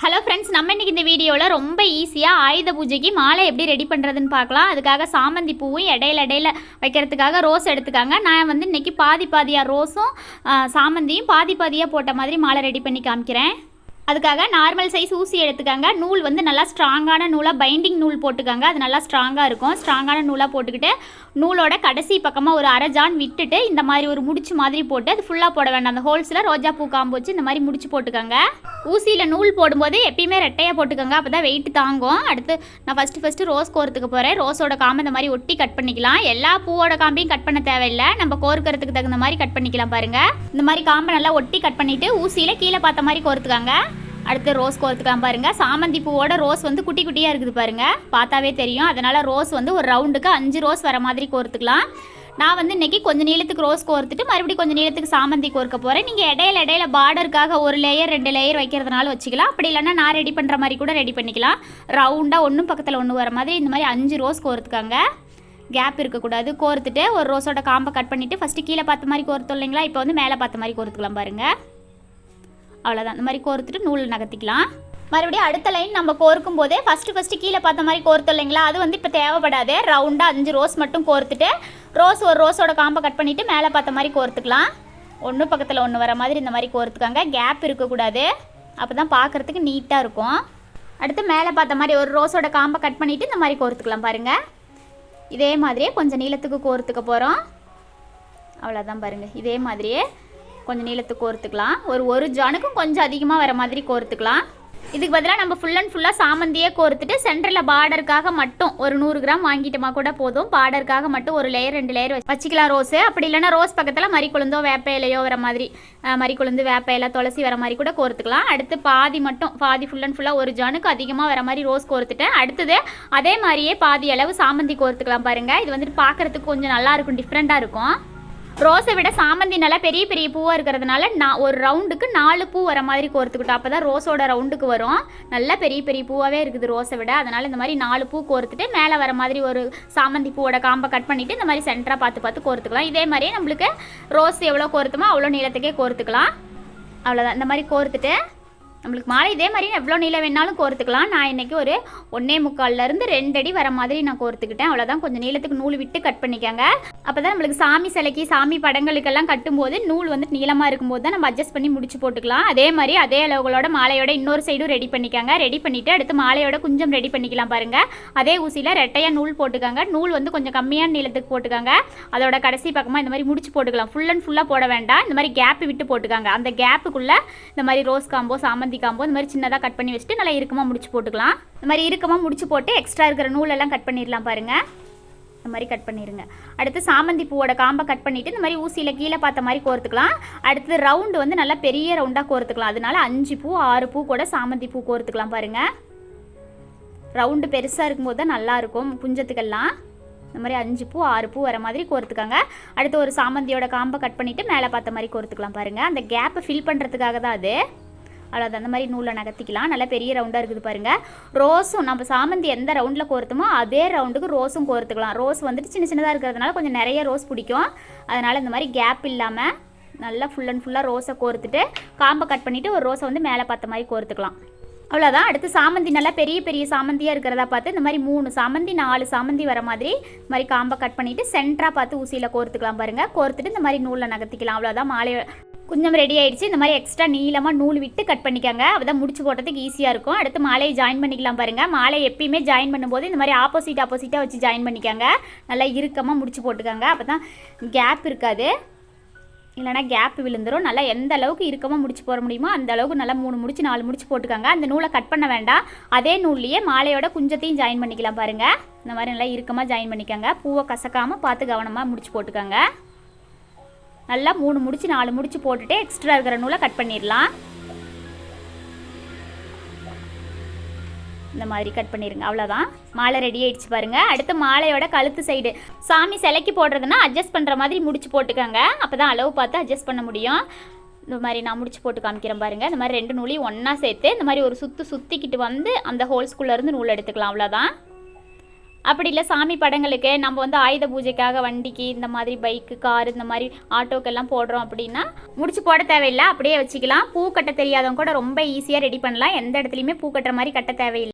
Hello friends நம்ம இன்னைக்கு இந்த வீடியோவில் ரொம்ப ஈஸியாக ஆயுத பூஜைக்கு மாலை எப்படி ரெடி பண்ணுறதுன்னு பார்க்கலாம். அதுக்காக சாமந்தி பூவும் இடையில இடையில வைக்கிறதுக்காக ரோஸ் எடுத்துக்காங்க. நான் வந்து இன்னைக்கு பாதி பாதியாக ரோஸும் சாமந்தியும் பாதி பாதியாக போட்ட மாதிரி மாலை ரெடி பண்ணி காமிக்கிறேன். அதுக்காக நார்மல் சைஸ் ஊசி எடுத்துக்கோங்க. நூல் வந்து நல்லா ஸ்ட்ராங்கான நூலாக பைண்டிங் நூல் போட்டுக்கோங்க. அது நல்லா ஸ்ட்ராங்காக இருக்கும். ஸ்ட்ராங்கான நூலாக போட்டுக்கிட்டு நூலோட கடைசி பக்கமாக ஒரு அரை ஜான் விட்டுட்டு இந்த மாதிரி ஒரு முடிச்சு மாதிரி போட்டு அது ஃபுல்லாக போட வேண்டாம். அந்த ஹோல்ஸில் ரோஜா பூ காம்பு வச்சு இந்த மாதிரி முடிச்சு போட்டுக்கோங்க. ஊசியில் நூல் போடும்போது எப்பயுமே ரெட்டையாக போட்டுக்கோங்க. அப்போ தான் வெயிட் தாங்கும். அடுத்து நான் ஃபஸ்ட்டு ஃபஸ்ட்டு ரோஸ் கோர்த்துக்கு போகிறேன் ரோஸோட காம்பை இந்த மாதிரி ஒட்டி கட் பண்ணிக்கலாம். எல்லா பூவோட காம்பையும் கட் பண்ண தேவையில்லை. நம்ம கோர்க்கறதுக்கு தகுந்த மாதிரி கட் பண்ணிக்கலாம் பாருங்கள் இந்த மாதிரி காம்பை நல்லா ஒட்டி கட் பண்ணிவிட்டு ஊசியில் கீழே பார்த்த மாதிரி கோர்த்துக்காங்க. அடுத்து ரோஸ் கோர்த்துக்கலாம் பாருங்கள் சாமந்தி பூவோட ரோஸ் வந்து குட்டி குட்டியாக இருக்குது பாருங்கள் பார்த்தாவே தெரியும். அதனால் ரோஸ் வந்து ஒரு ரவுண்டுக்கு அஞ்சு ரோஸ் வர மாதிரி கோர்த்துக்கலாம். நான் வந்து இன்னைக்கு கொஞ்சம் நீளத்துக்கு ரோஸ் கோர்த்துட்டு மறுபடியும் கொஞ்சம் நீளத்துக்கு சாமந்தி கோர்க்க போகிறேன் நீங்கள் இடையில இடையில பார்டருக்காக ஒரு லேயர் ரெண்டு லேயர் வைக்கிறதுனால வச்சுக்கலாம். அப்படி இல்லைன்னா நான் ரெடி பண்ணுற மாதிரி கூட ரெடி பண்ணிக்கலாம். ரவுண்டாக ஒன்றும் பக்கத்தில் ஒன்று வர மாதிரி இந்த மாதிரி அஞ்சு ரோஸ் கோர்த்துக்காங்க. கேப் இருக்கக்கூடாது. கோர்த்துட்டு ஒரு ரோஸோட காம்பை கட் பண்ணிவிட்டு ஃபஸ்ட்டு கீழே பார்த்த மாதிரி கோர்த்தோம் இல்லைங்களா? இப்போ வந்து மேலே பார்த்த மாதிரி கோர்த்துக்கலாம் பாருங்கள் அவ்வளோதான் இந்த மாதிரி கோர்த்துட்டு நூல் நகர்த்திக்கலாம். மறுபடியும் அடுத்த லைன் நம்ம கோர்க்கும் போதே ஃபஸ்ட்டு ஃபஸ்ட்டு கீழே பார்த்த மாதிரி கோர்த்தோம் இல்லைங்களா? அது வந்து இப்போ தேவைப்படாது. ரவுண்டாக அஞ்சு ரோஸ் மட்டும் கோர்த்துட்டு ரோஸ் ஒரு ரோஸோட காம்பை கட் பண்ணிவிட்டு மேலே பார்த்த மாதிரி கோர்த்துக்கலாம். ஒன்று பக்கத்தில் ஒன்று வர மாதிரி இந்த மாதிரி கோர்த்துக்காங்க. கேப் இருக்கக்கூடாது. அப்போ தான் பார்க்குறதுக்கு நீட்டாக இருக்கும். அடுத்து மேலே பார்த்த மாதிரி ஒரு ரோஸோட காம்பை கட் பண்ணிவிட்டு இந்த மாதிரி கோர்த்துக்கலாம் பாருங்கள் இதே மாதிரியே கொஞ்சம் நீளத்துக்கு கோர்த்துக்க போகிறோம் அவ்வளோதான் பாருங்கள் இதே மாதிரியே கொஞ்சம் நீளத்துக்கு கோர்த்துக்கலாம். ஒரு ஒரு ஜானுக்கும் கொஞ்சம் அதிகமாக வர மாதிரி கோர்த்துக்கலாம். இதுக்கு பதிலாக நம்ம ஃபுல் அண்ட் ஃபுல்லாக சாமந்தியே கோர்த்துட்டு சென்டரில் பார்டருக்காக மட்டும் ஒரு நூறு கிராம் வாங்கிட்டோமா கூட போதும். பார்டருக்காக மட்டும் ஒரு லேயர் ரெண்டு லேயர் வச்சுக்கலாம் ரோஸு. அப்படி இல்லைன்னா ரோஸ் பக்கத்தில் மறிக்குழுந்தோ வேப்ப இலையோ வர மாதிரி அஹ், மறிக்குழுந்து வேப்ப இலை துளசி வர மாதிரி கூட கோர்த்துக்கலாம். அடுத்து பாதி மட்டும் பாதி ஃபுல் அண்ட் ஃபுல்லாக ஒரு ஜானுக்கு அதிகமாக வர மாதிரி ரோஸ் கோர்த்துட்டேன். அடுத்தது அதே மாதிரியே பாதி அளவு சாமந்தி கோர்த்துக்கலாம் பாருங்கள் இது வந்துட்டு பார்க்குறதுக்கு கொஞ்சம் நல்லாயிருக்கும் டிஃப்ரெண்ட்டாக இருக்கும். ரோஸை விட சாமந்தி நல்லா பெரிய பெரிய பூவாக இருக்கிறதுனால நான் ஒரு ரவுண்டுக்கு நாலு பூ வர மாதிரி கோர்த்துக்கிட்டோம். அப்போ தான் ரோஸோட ரவுண்டுக்கு வரும். நல்லா பெரிய பெரிய பூவாகவே இருக்குது ரோஸை விட. அதனால் இந்த மாதிரி நாலு பூ கோர்த்துட்டு மேலே வர மாதிரி ஒரு சாமந்தி பூவோட காம்பை கட் பண்ணிவிட்டு இந்த மாதிரி சென்டராக பார்த்து பார்த்து கோர்த்துக்கலாம். இதே மாதிரியே நம்மளுக்கு ரோஸ் எவ்வளோ கோர்த்துமோ அவ்வளோ நீளத்துக்கே கோர்த்துக்கலாம். அவ்வளோதான் இந்த மாதிரி கோர்த்துட்டு நம்மளுக்கு மாலை இதே மாதிரி எவ்வளோ நீளம் வேணாலும் கோர்த்துக்கலாம். நான் இன்றைக்கி ஒரு ஒன்றே முக்கால்லேருந்து ரெண்டு அடி வர மாதிரி நான் கோர்த்துக்கிட்டேன். அவ்வளோதான் கொஞ்சம் நீளத்துக்கு நூல் விட்டு கட் பண்ணிக்கோங்க. அப்போ தான் நம்மளுக்கு சாமி சிலைக்கு சாமி படங்களுக்கெல்லாம் கட்டும்போது நூல் வந்து நீளமாக இருக்கும்போது தான் நம்ம அட்ஜஸ்ட் பண்ணி முடிச்சு போட்டுக்கலாம். அதே மாதிரி அதே அளவுகளோட மாலையோட இன்னொரு சைடும் ரெடி பண்ணிக்கோங்க. ரெடி பண்ணிவிட்டு அடுத்து மாலையோட கொஞ்சம் ரெடி பண்ணிக்கலாம் பாருங்கள் அதே ஊசியில் ரெட்டையாக நூல் போட்டுக்கோங்க. நூல் வந்து கொஞ்சம் கம்மியான நீளத்துக்கு போட்டுக்கோங்க. அதோட கடைசி பக்கமாக இந்த மாதிரி முடிச்சு போட்டுக்கலாம். ஃபுல் அண்ட் ஃபுல்லாக போட வேண்டாம். இந்த மாதிரி கேப் விட்டு போட்டுக்காங்க. அந்த கேப்புக்குள்ளே இந்த மாதிரி ரோஸ் காம்போ சாமந்தி காம்போ இந்த மாதிரி சின்னதாக கட் பண்ணி வச்சுட்டு நல்லா இறுக்கமாக முடிச்சு போட்டுக்கலாம். இந்த மாதிரி இறுக்கமாக முடிச்சு போட்டு எக்ஸ்ட்ரா இருக்கிற நூலெல்லாம் கட் பண்ணிடலாம் பாருங்கள் இந்த மாதிரி கட் பண்ணிடுங்க அடுத்து சாமந்தி பூவோட காம்பை கட் பண்ணிவிட்டு இந்த மாதிரி ஊசியில் கீழே பார்த்த மாதிரி கோர்த்துக்கலாம். அடுத்து ரவுண்டு வந்து நல்லா பெரிய ரவுண்டாக கோர்த்துக்கலாம். அதனால அஞ்சு பூ ஆறு பூ கூட சாமந்தி பூ கோர்த்துக்கலாம் பாருங்கள் ரவுண்டு பெருசாக இருக்கும்போது தான் நல்லாயிருக்கும் புஞ்சத்துக்கெல்லாம். இந்த மாதிரி அஞ்சு பூ ஆறு பூ வர மாதிரி கோர்த்துக்கோங்க. அடுத்து ஒரு சாமந்தியோட காம்பை கட் பண்ணிவிட்டு மேலே பார்த்த மாதிரி கோர்த்துக்கலாம் பாருங்கள் அந்த கேப்பை ஃபில் பண்ணுறதுக்காக தான் அது. அவ்வளோதான் அந்த மாதிரி நூலை நகர்த்திக்கலாம். நல்லா பெரிய ரவுண்டாக இருக்குது பாருங்கள் ரோஸும் நம்ம சாமந்தி எந்த ரவுண்டில் கோர்த்துமோ அதே ரவுண்டுக்கு ரோஸும் கோர்த்துக்கலாம். ரோஸ் வந்துட்டு சின்ன சின்னதாக இருக்கிறதுனால கொஞ்சம் நிறைய ரோஸ் பிடிக்கும். அதனால் இந்த மாதிரி கேப் இல்லாமல் நல்லா ஃபுல் அண்ட் ஃபுல்லாக ரோஸை கோர்த்துட்டு காம்பை கட் பண்ணிவிட்டு ஒரு ரோஸை வந்து மேலே பார்த்த மாதிரி கோர்த்துக்கலாம். அவ்வளோதான் அடுத்து சாமந்தி நல்லா பெரிய பெரிய சாமந்தியாக இருக்கிறதா பார்த்து இந்த மாதிரி மூணு சாமந்தி நாலு சாமந்தி வர மாதிரி இந்த மாதிரி காம்பை கட் பண்ணிவிட்டு சென்டராக பார்த்து ஊசியில் கோர்த்துக்கலாம் பாருங்கள் கோர்த்துட்டு இந்த மாதிரி நூலில் நகர்த்திக்கலாம். அவ்வளோதான் மாலை கொஞ்சம் ரெடி ஆயிடுச்சு. இந்த மாதிரி எக்ஸ்ட்ரா நீளமாக நூல் விட்டு கட் பண்ணிக்கோங்க. அப்பதான் முடிச்சு போடுறதுக்கு ஈஸியாக இருக்கும். அடுத்து மாலையை ஜாயின் பண்ணிக்கலாம் பாருங்கள் மாலை எப்பயுமே ஜாயின் பண்ணும்போது இந்த மாதிரி ஆப்போசிட் ஆப்போசிட்டாக வச்சு ஜாயின் பண்ணிக்கோங்க. நல்லா இறுக்கமாக முடிச்சு போட்டுக்கோங்க. அப்போ தான் கேப் இருக்காது. இல்லைனா கேப் விழுந்துரும். நல்லா எந்த அளவுக்கு இறுக்கமாக முடிச்சு போட முடியுமோ அந்த அளவுக்கு நல்லா மூணு முடிச்சு நாலு முடிச்சு போட்டுக்கோங்க. அந்த நூலை கட் பண்ண வேண்டாம். அதே நூல்லையே மாலையோட குஞ்சத்தையும் ஜாயின் பண்ணிக்கலாம் பாருங்கள் இந்த மாதிரி நல்லா இறுக்கமாக ஜாயின் பண்ணிக்கோங்க. பூவை கசக்காமல் பார்த்து கவனமாக முடிச்சு போட்டுக்கோங்க. நல்லா மூணு முடிச்சு நாலு முடிச்சு போட்டுட்டு எக்ஸ்ட்ரா இருக்கிற நூலை கட் பண்ணிடலாம். இந்த மாதிரி கட் பண்ணிடுங்க அவ்வளோதான் மாலை ரெடி ஆயிடுச்சு பாருங்க. அடுத்து மாலையோட கழுத்து சைடு சாமி சிலைக்கு போடுறதுன்னா அட்ஜஸ்ட் பண்ணுற மாதிரி முடிச்சு போட்டுக்கோங்க. அப்போ தான் அளவு பார்த்து அட்ஜஸ்ட் பண்ண முடியும். இந்த மாதிரி நான் முடிச்சு போட்டு காமிக்கிறேன் பாருங்கள் இந்த மாதிரி ரெண்டு நூலையும் ஒன்றா சேர்த்து இந்த மாதிரி ஒரு சுற்று சுற்றிக்கிட்டு வந்து அந்த ஹோல்ஸ்குள்ளேருந்து நூல் எடுத்துக்கலாம் அவ்வளோதான் அப்படி இல்லை சாமி படங்களுக்கு நம்ம வந்து ஆயுத பூஜைக்காக வண்டிக்கு இந்த மாதிரி பைக்கு கார் இந்த மாதிரி ஆட்டோக்கெல்லாம் போடுறோம் அப்படின்னா முடிச்சு போட தேவையில்லை. அப்படியே வச்சுக்கலாம். பூ கட்ட தெரியாதவங்க கூட ரொம்ப ஈஸியாக ரெடி பண்ணலாம். எந்த இடத்துலையுமே பூ கட்டுற மாதிரி கட்ட தேவையில்லை.